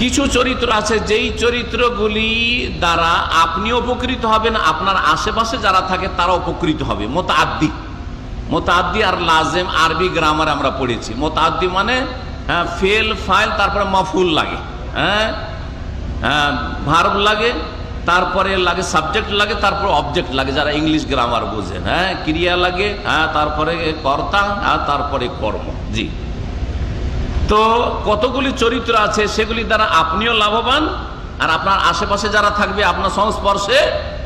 কিছু চরিত্র আছে যেই চরিত্রগুলি দ্বারা আপনি উপকৃত হবেন আপনার আশেপাশে যারা থাকে তারা উপকৃত হবে। মোতাদ্দি মোতাদ্দি আর লাজেম আরবি গ্রামার আমরা পড়েছি। মোতাদ্দি মানে হ্যাঁ, ফেল ফাইল তারপরে মফুল লাগে। হ্যাঁ হ্যাঁ ভার্ব লাগে তারপরে লাগে সাবজেক্ট লাগে তারপর অবজেক্ট লাগে যারা ইংলিশ গ্রামার বোঝেন হ্যাঁ ক্রিয়া লাগে হ্যাঁ তারপরে কর্তা হ্যাঁ তারপরে কর্ম। জি। তো কতগুলি চরিত্র আছে সেগুলি দ্বারা আপনিও লাভবান, আর আপনার আশেপাশে যারা থাকবে, আপনার সংস্পর্শে,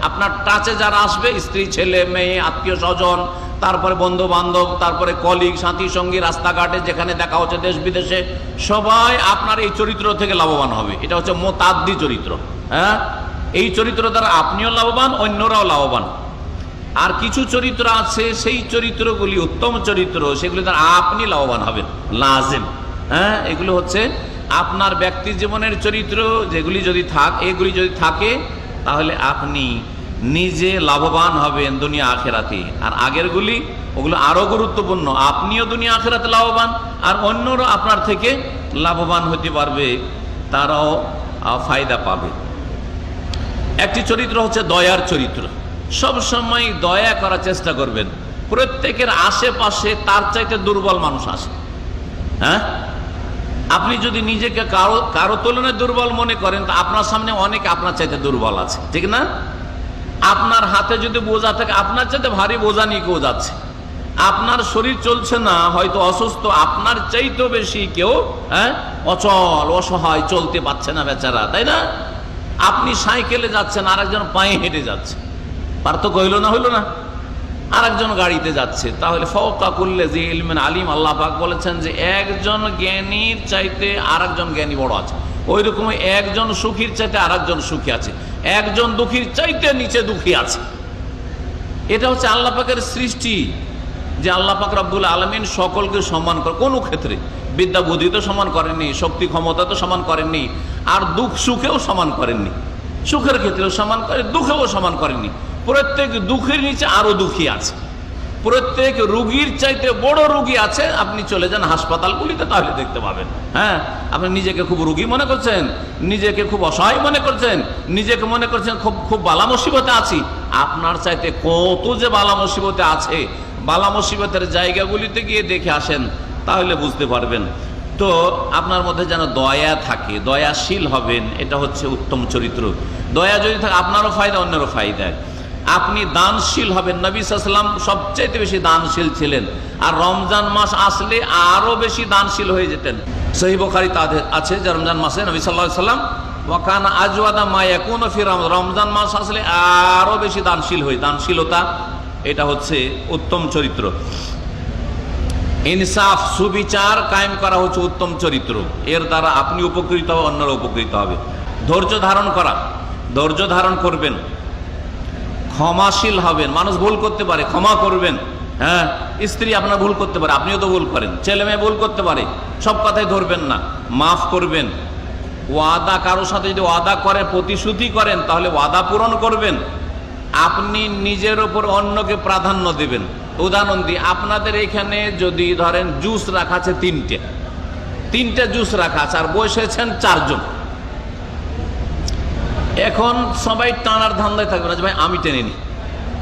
আপনার টাচে যারা আসবে, স্ত্রী, ছেলে, মেয়ে, আত্মীয়, স্বজন, তারপরে বন্ধু বান্ধব তারপরে কলিগ সাথী, সঙ্গী, রাস্তাঘাটে, যেখানে দেখা হচ্ছে দেশ বিদেশে, সবাই আপনার এই চরিত্র থেকে লাভবান হবে। এটা হচ্ছে মোতাদ্দি চরিত্র হ্যাঁ? এই চরিত্র দ্বারা আপনিও লাভবান, অন্যরাও লাভবান। আর কিছু চরিত্র আছে, সেই চরিত্রগুলি, উত্তম চরিত্র, সেগুলি দ্বারা আপনি লাভবান হবেন, লাজেম। হ্যাঁ এগুলো হচ্ছে আপনার ব্যক্তি জীবনের চরিত্র, যেগুলি যদি থাক, এগুলি যদি থাকে, তাহলে আপনি নিজে লাভবান হবেন দুনিয়া আখেরাতে। আর আগেরগুলি, ওগুলো আরও গুরুত্বপূর্ণ। আপনিও দুনিয়া আখেরাতে লাভবান, আর অন্যরা আপনার থেকে লাভবান হতে পারবে, তারাও ফায়দা পাবে। একটি চরিত্র হচ্ছে দয়ার চরিত্র। সব সময় দয়া করার চেষ্টা করবেন। প্রত্যেকের আশেপাশে তার চাইতে দুর্বল মানুষ আসে। হ্যাঁ? আপনি যদি নিজেকে কারও কারও তুলনায় দুর্বল মনে করেন, তো আপনার সামনে অনেক আপনার চাইতে দুর্বল আছে, ঠিক না? আপনার হাতে যদি বোঝা থাকে, আপনার চাইতে ভারী বোঝা নিয়ে কেউ যাচ্ছে। আপনার শরীর চলছে না, হয়তো অসুস্থ, আপনার চাইতেও বেশি কেউ হ্যাঁ? অচল, অসহায় চলতে পারছে না বেচারা, তাই না? আপনি সাইকেলে যাচ্ছেন, আরেকজন পায়ে হেঁটে যাচ্ছে। পার্থক্য হইল না হইল না? আরেকজন গাড়িতে যাচ্ছে। তাহলে ফওকা করলে যে ইলমেন আলিম, আল্লাহ পাক বলেছেন যে একজন জ্ঞানীর চাইতে আরেকজন জ্ঞানী বড় আছে। ওই রকম একজন সুখীর চাইতে আরেকজন সুখী আছে। একজন দুঃখীর চাইতে নিচে দুঃখী আছে। এটা হচ্ছে আল্লাহ পাকের সৃষ্টি, যে আল্লাহ পাক রব্বুল আলমিন সকলকে সম্মান করে। কোনো ক্ষেত্রে বিদ্যা বুদ্ধি তো সমান করেননি, শক্তি ক্ষমতা তো সমান করেননি, আর দুঃখ সুখেও সমান করেননি। সুখের ক্ষেত্রেও সমান করে, দুঃখেও সমান করেননি। প্রত্যেক দুঃখের নিচে আরও দুঃখী আছে। প্রত্যেক রুগীর চাইতে বড় রুগী আছে, আপনি চলে যান হাসপাতালগুলিতে তাহলে দেখতে পাবেন। হ্যাঁ আপনি নিজেকে খুব রুগী মনে করছেন, নিজেকে খুব অসহায় মনে করছেন, নিজেকে মনে করছেন খুব খুব বালা মুসিবতে আছি। আপনার চাইতে কত যে বালা মুসিবতে আছে, বালা মুসিবতের জায়গাগুলিতে গিয়ে দেখে আসেন, তাহলে বুঝতে পারবেন। তো আপনার মধ্যে যেন দয়া থাকে, দয়াশীল হবেন, এটা হচ্ছে উত্তম চরিত্র। দয়া যদি থাকে, আপনারও ফায়দা, অন্যেরও ফায়দা। আপনি দানশীল হবেন। নবী সাল্লাম সবচাইতে বেশি দানশীল ছিলেন। আর রমজান মাস আসলে আরও বেশি দানশীল হয়ে যেতেন। সহি বখারি তাদের আছে যে রমজান মাসে নবী সাল্লাহ সাল্লাম ওয়াকানা আজওয়াদা মায়া কোন ফিরাম রমজান মাস আসলে আরও বেশি দানশীল হই দানশীলতা, এটা হচ্ছে উত্তম চরিত্র। ইনসাফ, সুবিচার কায়েম করা হচ্ছে উত্তম চরিত্র। এর দ্বারা আপনি উপকৃত হবে অন্যরা উপকৃত হবে। ধৈর্য ধারণ করা। ধৈর্য ধারণ করবেন। ক্ষমাশীল হবেন। মানুষ ভুল করতে পারে, ক্ষমা করবেন। হ্যাঁ স্ত্রী আপনার ভুল করতে পারে, আপনিও তো ভুল করেন। ছেলে মেয়ে ভুল করতে পারে, সব কথাই ধরবেন না, মাফ করবেন। ওয়াদা কারোর সাথে যদি ওয়াদা করেন, প্রতিশ্রুতি করেন, তাহলে ওয়াদা পূরণ করবেন। আপনি নিজের ওপর অন্যকে প্রাধান্য দেবেন। উদাহরণ দিই, আপনাদের এখানে যদি ধরেন জুস রাখা আছে তিনটে তিনটে জুস রাখা আছে, আর বসেছেন চারজন। এখন সবাই টানার ধান্দায় থাকবে না যে, ভাই, আমি টেনে নিই।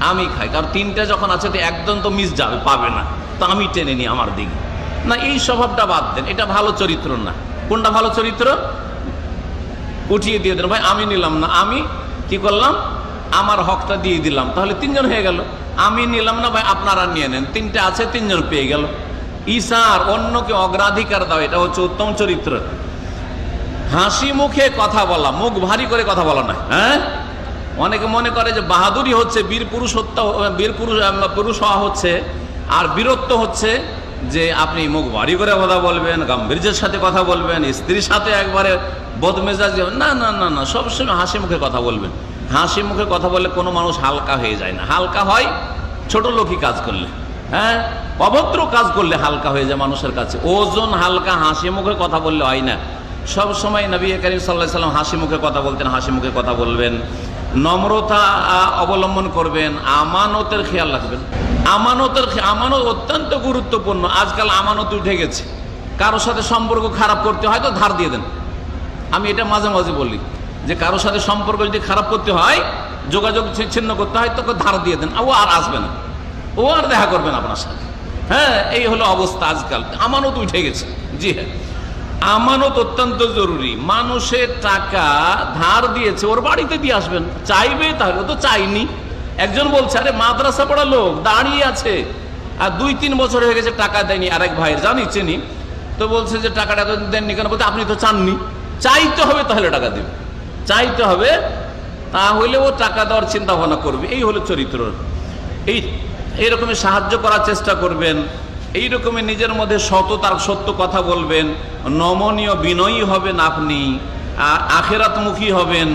আমি খাই। কারণ তিনটে যখন আছে, তো একদম তো মিস যাবে, পাবে না। তো আমি টেনে নিই আমার দিকে। না, এই স্বভাবটা বাদ দেন। এটা ভালো চরিত্র না। কোনটা ভালো চরিত্র? উঠিয়ে দিয়ে দেন, ভাই, আমি নিলাম না। আমি কি করলাম? আমার হকটা দিয়ে দিলাম। তাহলে তিনজন হয়ে গেল। আমি নিলাম না, ভাই, আপনারা নিয়ে নেন। তিনটে আছে, তিনজন পেয়ে গেল। ঈশার অন্যকে অগ্রাধিকার দাও, এটা হচ্ছে উত্তম চরিত্র। হাসি মুখে কথা বলা, মুখ ভারী করে কথা বলা না হ্যাঁ? অনেকে মনে করে যে বাহাদুরি হচ্ছে বীর পুরুষ হত্যা বীর পুরুষ পুরুষ হওয়া হচ্ছে, আর বীরত্ব হচ্ছে যে আপনি মুখ ভারী করে কথা বলবেন, গাম্ভীর্যের সাথে কথা বলবেন, স্ত্রীর সাথে একবারে বদমেজাজ, না না না না, সবসময় হাসি মুখে কথা বলবেন। হাসি মুখে কথা বললে কোনো মানুষ হালকা হয়ে যায় না। হালকা হয় ছোট লোকই কাজ করলে হ্যাঁ? অভদ্র কাজ করলে হালকা হয়ে যায় মানুষের কাছে। ওজন হালকা, হাসি মুখে কথা বললে হয় না। সব সময় নবী করিম সাল্লাহ সাল্লাম হাসি মুখে কথা বলতেন, হাসি মুখে কথা বলবেন। নম্রতা অবলম্বন করবেন, আমানতের খেয়াল রাখবেন। আমানতের আমানত অত্যন্ত গুরুত্বপূর্ণ। আজকাল আমানত উঠে গেছে। কারোর সাথে সম্পর্ক খারাপ করতে হয় তো ধার দিয়ে দেন। আমি এটা মাঝে মাঝে বলি, যে কারোর সাথে সম্পর্ক যদি খারাপ করতে হয়, যোগাযোগ ছিন্ন করতে হয়, তোকে ধার দিয়ে দেন। ও আর আসবে না। ও আর দেখা করবেন আপনার সাথে। হ্যাঁ এই হলো অবস্থা আজকাল। আমানত উঠে গেছে। জি হ্যাঁ। আমানত অত্যন্ত জরুরি। মানুষের টাকা ধার দিয়েছে, ওর বাড়িতে দিয়ে আসবেন। চাইবে তাহলে তো চাইনি। একজন বলছে, আরে, মাদ্রাসা পড়া লোক, দাঁড়িয়ে আছে। আর দুই তিন বছর হয়ে গেছে টাকা দেয়নি আর আরেক ভাইয়ের জানি চিনি? তো বলছে যে, টাকাটা দেননি কেন? বলতে আপনি তো চাননি। চাইতে হবে তাহলে টাকা দেবে চাইতে হবে, তাহলে ও টাকা দেওয়ার চিন্তা ভাবনা করবে। এই হলো চরিত্র। এই এইরকমই সাহায্য করার চেষ্টা করবেন। এই রকমের নিজের মধ্যে সততার সত্য কথা বলবেন, নমনীয় বিনয়ী হবেন আপনি আর আখেরাতমুখী হবেন,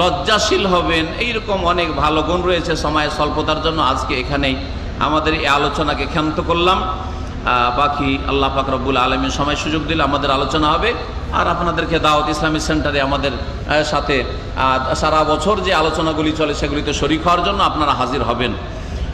লজ্জাশীল হবেন, এইরকম অনেক ভালো গুণ রয়েছে সময়ের স্বল্পতার জন্য আজকে এখানেই আমাদের এই আলোচনাকে ক্ষান্ত করলাম। বাকি আল্লাহ পাক রব্বুল আলমীর সময় সুযোগ দিলে আমাদের আলোচনা হবে। আর আপনাদেরকে দাওয়াত ইসলামী সেন্টারে আমাদের সাথে সারা বছর যে আলোচনাগুলি চলে সেগুলিতে শরিক হওয়ার জন্য আপনারা হাজির হবেন।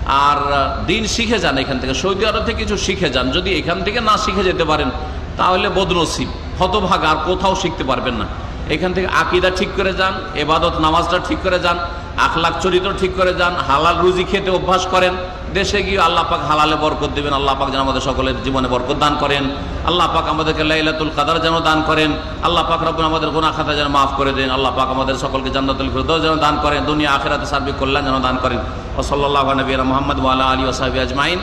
আর দিন শিখে যান এখান থেকে। সৌদি আরব থেকে কিছু শিখে যান। যদি এখান থেকে না শিখে যেতে পারেন, তাহলে বদনসিব, হতভাগ, আর কোথাও শিখতে পারবেন না। এখান থেকে আকিদা ঠিক করে যান, এবাদত, নামাজটা ঠিক করে যান আখলাখ চরিত্র ঠিক করে যান, হালাল রুজি খেতে অভ্যাস করেন, দেশে গিয়ে আল্লাহ পাক হালালে বরকত দেবেন, আল্লাহ পাক যেন আমাদের সকলের জীবনে বরকত দান করেন, আল্লাহ পাক আমাদেরকে লাইলাতুল কাদার যেন দান করেন, আল্লাহ পাক রব্বুল আমাদের গুনাহ খাতা যেন মাফ করে দেন, আল্লাহ পাক আমাদের সকলকে জান্নাতুল ফিরদ যেন দান করেন, দুনিয়া আখেরাতে সার্বিক কল্যাণ যেন দান করেন। ও সাল্লাল্লাহু আলাইহি মোহাম্মদ ওয়ালা আলা সাহবিহি আজমাইন।